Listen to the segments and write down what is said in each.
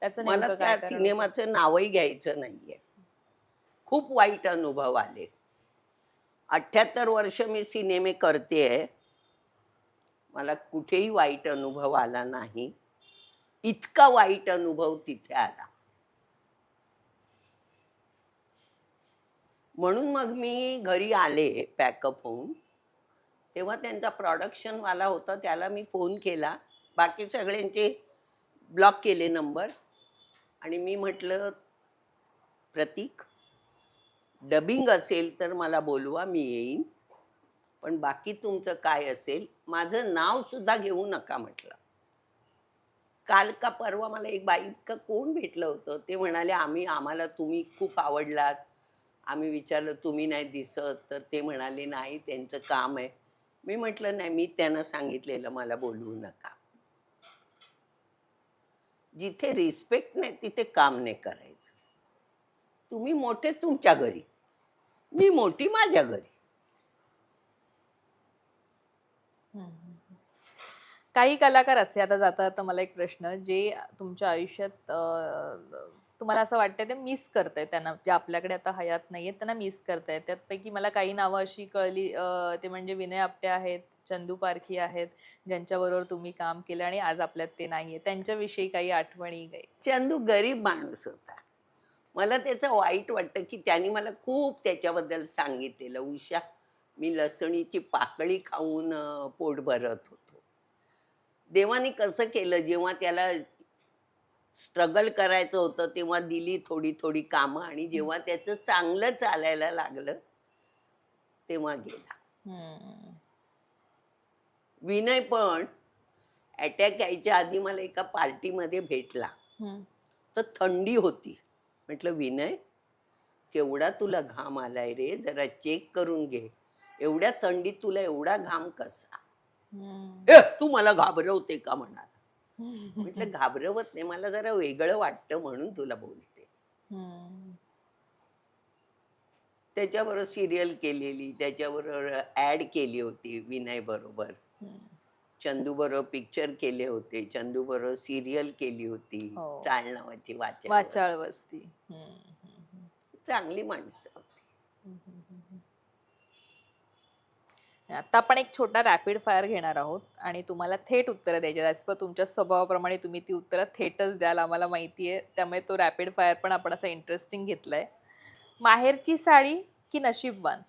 त्याचं मला नेमकं त्या काय? सिनेमाचं नावही घ्यायचं नाहीये. खूप वाईट अनुभव आले. अठ्याहत्तर वर्ष मी सिनेमे करतेय मला कुठेही वाईट अनुभव आला नाही. इतका वाईट अनुभव तिथे आला. म्हणून मग मी घरी आले पॅकअप होऊन. तेव्हा त्यांचा प्रोडक्शनवाला होता त्याला मी फोन केला. बाकी सगळ्यांचे ब्लॉक केले नंबर आणि मी म्हटलं प्रतीक डबिंग असेल तर मला बोलवा मी येईन. पण बाकी तुमचं काय असेल माझं नाव सुद्धा घेऊ नका म्हटलं. काल का परवा मला एक बाई का कोण भेटलं होतं? ते म्हणाले आम्ही आम्हाला तुम्ही खूप आवडलात. आम्ही विचारलं तुम्ही नाही दिसत. तर ते म्हणाले नाही त्यांचं काम आहे. मी म्हटलं नाही मी त्यांना सांगितलेलं मला बोलवू नका. जिथे रिस्पेक्ट नाही तिथे काम नाही करायचं. तुम्ही मोठे तुमच्या घरी. मी मोठी माझ्या घरी. काही कलाकार असे आता जाता मला एक प्रश्न जे तुमच्या आयुष्यात तुम्हाला असं वाटतंय ते मिस करताय त्यांना जे आपल्याकडे आता हयात नाहीये त्यांना मिस करताय. त्यापैकी मला काही नावं अशी कळली ते म्हणजे विनय आपटे आहेत चंदू पारखी आहेत ज्यांच्याबरोबर तुम्ही काम केलं आणि आज आपल्यात ते नाहीये. त्यांच्याविषयी काही आठवणी काही? चंदू गरीब माणूस होता. मला त्याचं वाईट वाटतं की त्यांनी मला खूप त्याच्याबद्दल सांगितलेलं. उषा मी लसणीची पाकळी खाऊन पोट भरत होतो. देवाने कसं केलं जेव्हा त्याला स्ट्रगल करायचं होतं तेव्हा दिली थोडी थोडी कामं आणि जेव्हा त्याचं चांगलं चालायला लागलं तेव्हा गेला. विनय पण अटॅक यायच्या आधी मला एका पार्टीमध्ये भेटला. तर थंडी होती. म्हटलं विनय केवढा तुला घाम आलाय रे? जरा चेक करून घे. एवढ्या थंडीत तुला एवढा घाम कसा. ए तू मला घाबरवते का? म्हणाला. म्हटलं घाबरवत नाही मला जरा वेगळं वाटतं म्हणून तुला बोलते. त्याच्याबरोबर सिरियल केलेली त्याच्याबरोबर ऍड केली होती विनय बरोबर. चंदू बरोबर पिक्चर केले होते चंदू बरोबर सिरियल केली होती हो. चाल नावाची वाचा वाचाळ वस्ती. चांगली माणसं आता आपण एक छोटा रॅपिड फायर घेणार आहोत आणि तुम्हाला थेट उत्तरं द्यायची ॲज पर तुमच्या स्वभावाप्रमाणे तुम्ही ती उत्तरं थेटच द्याल आम्हाला माहिती आहे. त्यामुळे तो रॅपिड फायर पण आपण असं इंटरेस्टिंग घेतलाय. माहेरची साडी की नशीबवान?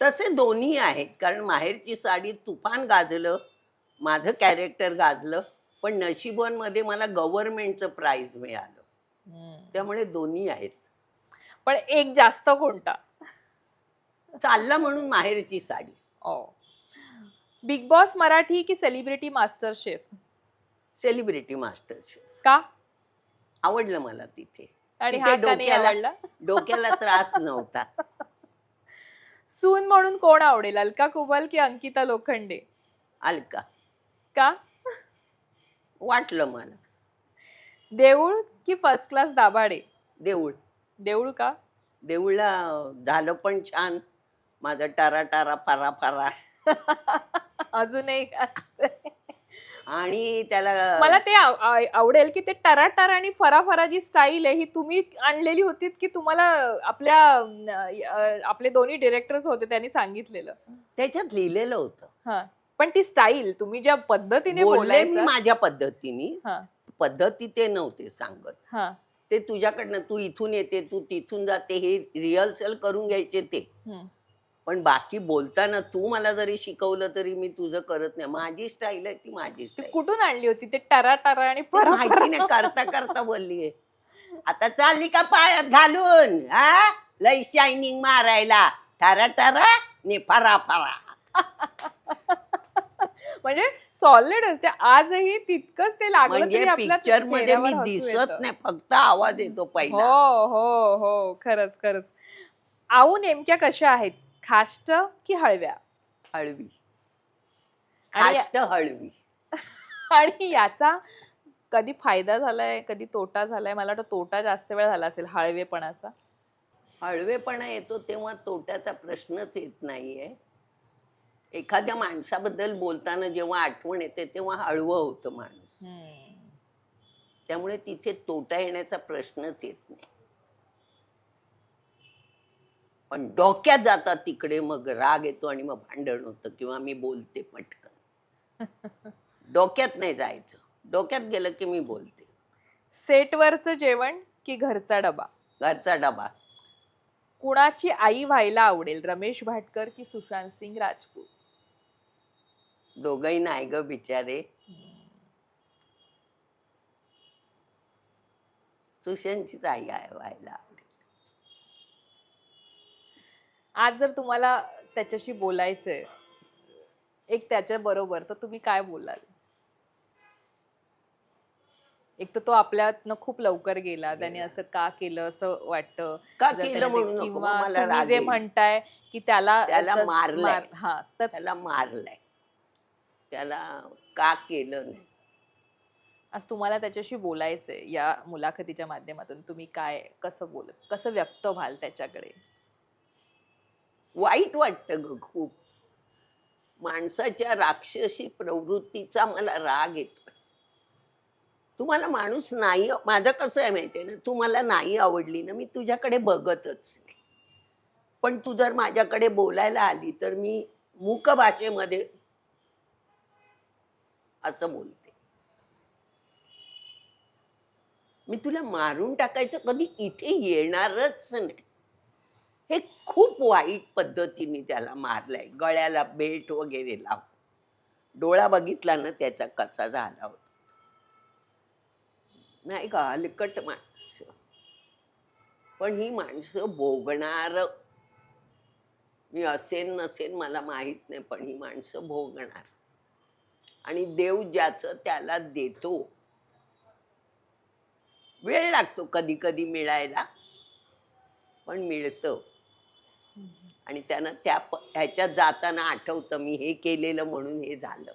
तसे दोन्ही आहेत. कारण माहेरची साडी तुफान गाजलं माझं कॅरेक्टर गाजलं पण नशिबांमध्ये मला गव्हर्नमेंटचं प्राइज मिळालं. त्यामुळे दोन्ही आहेत. पण एक जास्त कोणता? चाललं म्हणून माहेरची साडी. ओ. बिग बॉस मराठी की celebrity master chef celebrity master का? आवडलं मला तिथे. आणि तिथे हा का नाही डोक्याला- आवडला? डोक्याला त्रास नव्हता. सून म्हणून कोण आवडेल अलका कुबल की अंकिता लोखंडे? अलका. का? वाटलं मला. देऊळ की फर्स्ट क्लास दाभाडे? देऊळ. देऊळ का? देऊळला झालं पण छान. माझा टारा टारा फारा फारा अजून एक असतंय. आणि त्याला मला ते आव- आव- आवडेल की ते टराटर आणि फराफरा जी स्टाईल आहे ही तुम्ही आणलेली होती की तुम्हाला आपल्या अं, अं, आपले दोन्ही डिरेक्टर्स होते त्यांनी सांगितलेलं? त्याच्यात लिहिलेलं होतं. हा. पण ती स्टाईल तुम्ही ज्या पद्धतीने बोलले मी बोलायचं माझ्या पद्धतीने. हा. पद्धती ते नव्हते सांगत. हा. ते तुझ्याकडनं तू इथून येते तू तिथून जाते हे रिहर्सल करून घ्यायचे ते. हम्म. पण बाकी बोलताना तू मला जरी शिकवलं तरी मी तुझं करत नाही. माझी स्टाईल आहे ती माझी ती स्टाईल कुठून आणली होती? ते टराटरा आणि फराफरा माहिती नाही करता करता बोललीये आता चालली का पायात घालून? हा लय शायनिंग मारायला. ठरा ठरा ने फरा फरा म्हणजे सॉलिड असते. आजही तितकंच ते लागलं म्हणजे तरी आपल्या पिक्चरमध्ये मी चेहऱ्यावर हसू दिसत येतं. नाही फक्त आवाज येतो पहिला. हो हो हो. खरंच खरंच. आऊ नेमक्या कशा आहेत? खाष्ट की हळव्या? हळवी. आणि खाष्ट हळवी. आणि याचा कधी फायदा झालाय कधी तोटा झालाय? मला वाटतं तोटा जास्त वेळ झाला असेल हळवेपणाचा. हळवेपणा येतो तेव्हा तोट्याचा प्रश्नच येत नाहीये. एखाद्या माणसाबद्दल बोलताना जेव्हा आठवण येते तेव्हा हळवं होतं माणूस. त्यामुळे तिथे तोटा येण्याचा प्रश्नच येत नाही. पण डोक्यात जातात तिकडे मग राग येतो आणि मग भांडण होतं किंवा मी बोलते पटकन. डोक्यात नाही जायचं. डोक्यात गेलं की मी बोलते. सेटवरचं जेवण की घरचा डबा? घरचा डबा. कुणाची आई व्हायला आवडेल रमेश भाटकर की सुशांत सिंग राजपूत? दोघही नाही ग बिचारे. सुशांतचीच आई आहे व्हायला आवडेल आज जर तुम्हाला त्याच्याशी बोलायचंय एक त्याच्या बरोबर तर तुम्ही काय बोलाल? एक तर तो आपल्यातनं खूप लवकर गेला त्याने असं का केलं असं वाटतं? का केलं नको, किंवा मग मला तुम्ही राग जे येईल. म्हणताय की त्याला त्याला तस- मारलंय. मार- हा तर त्याला मारलंय. त्याला का केलं नाही? आज तुम्हाला त्याच्याशी बोलायचंय या मुलाखतीच्या माध्यमातून. तुम्ही काय कसं बोल कसं व्यक्त व्हाल त्याच्याकडे? वाईट वाटतं ग खूप. माणसाच्या राक्षसी प्रवृत्तीचा मला राग येतो तुम्हाला माणूस नाही माझं कसं आहे माहिती आहे ना तू मला नाही आवडली ना मी तुझ्याकडे बघतच पण तू जर माझ्याकडे बोलायला आली तर मी मूक भाषेमध्ये असं बोलते. मी तुला मारून टाकायचं कधी इथे येणारच नाही. हे खूप वाईट पद्धतीने त्याला मारलंय. गळ्याला बेल्ट वगैरे लाव डोळा बघितला ना त्याचा कसा झाला होता. नाही का हलकट माणसं. पण ही माणसं भोगणार. मी असेन नसेन मला माहीत नाही पण ही माणसं भोगणार. आणि देव ज्याचं त्याला देतो. वेळ लागतो कधी कधी मिळायला. पण मिळतं. आणि त्यानं त्या ह्याच्यात जाताना आठवतं मी हे केलेलं म्हणून हे झालं.